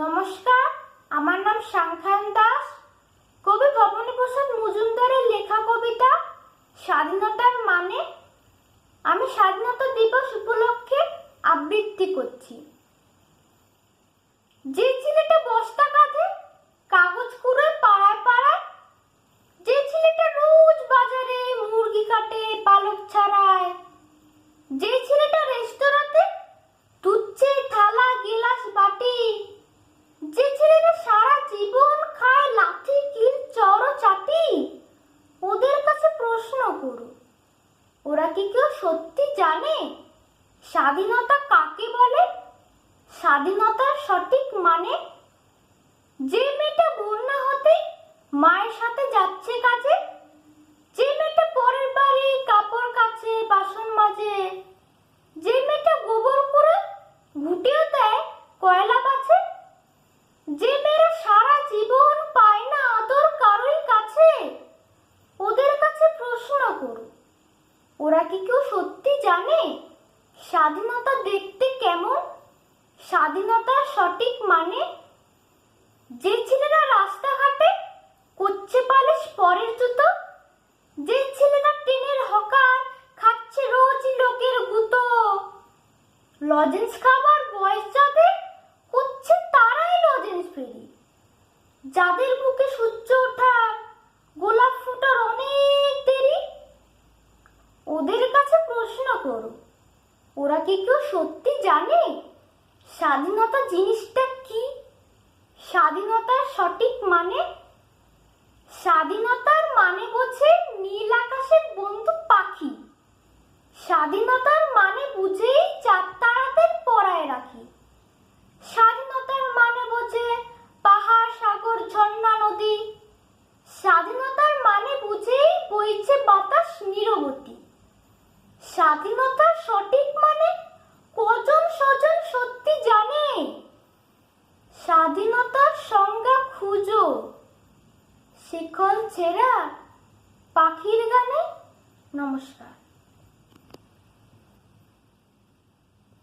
নমস্কার, আমার নাম সাংখ্যান দাস। কবি ভবনী প্রসাদ মজুমদারের লেখা কবিতা, স্বাধীনতার মানে। আমি স্বাধীনতা দিবস উপলক্ষে আবৃত্তি করছি। কি কেউ সত্যি জানে? স্বাধীনতা কাকে বলে? স্বাধীনতার সঠিক মানে? যে মেয়েটা বন্যা হতে মায়ের সাথে কি কেউ সত্যি জানে? স্বাধীনতা দেখতে কেমন? স্বাধীনতার সঠিক মানে? যে ছেলেরা রাস্তাঘাটে করছে পালিশ পরের জুতো, যে ছেলেরা টিনের হকার খাচ্ছে রোজ লোকের গুতো। লজেন্স খাবার বয়স যাদের, হচ্ছে তারাই লজেন্স ফেরি যাদের বুকে সূর্য ওঠার গোলাপ ফুটার অনেক প্রশ্ন ওরা কি কেউ সত্যি জানে? স্বাধীনতা জিনিসটা কি? স্বাধীনতার সঠিক মানে? স্বাধীনতার মানে বোঝে নীল আকাশের বন্ধু পাখি। স্বাধীনতার মানে বুঝেই চার তারাদের পরায় রাখি। স্বাধীনতার মানে বোঝে পাহাড়, সাগর, ঝর্ণা, নদী। স্বাধীনতার মানে বুঝেই বইছে বাতাস নিরবতী। স্বাধীনতার সঠিক মানে কজন স্বজন সত্যি জানে? স্বাধীনতার সংজ্ঞা খুঁজো। শিকল ছেঁড়া পাখির গানে নমস্কার।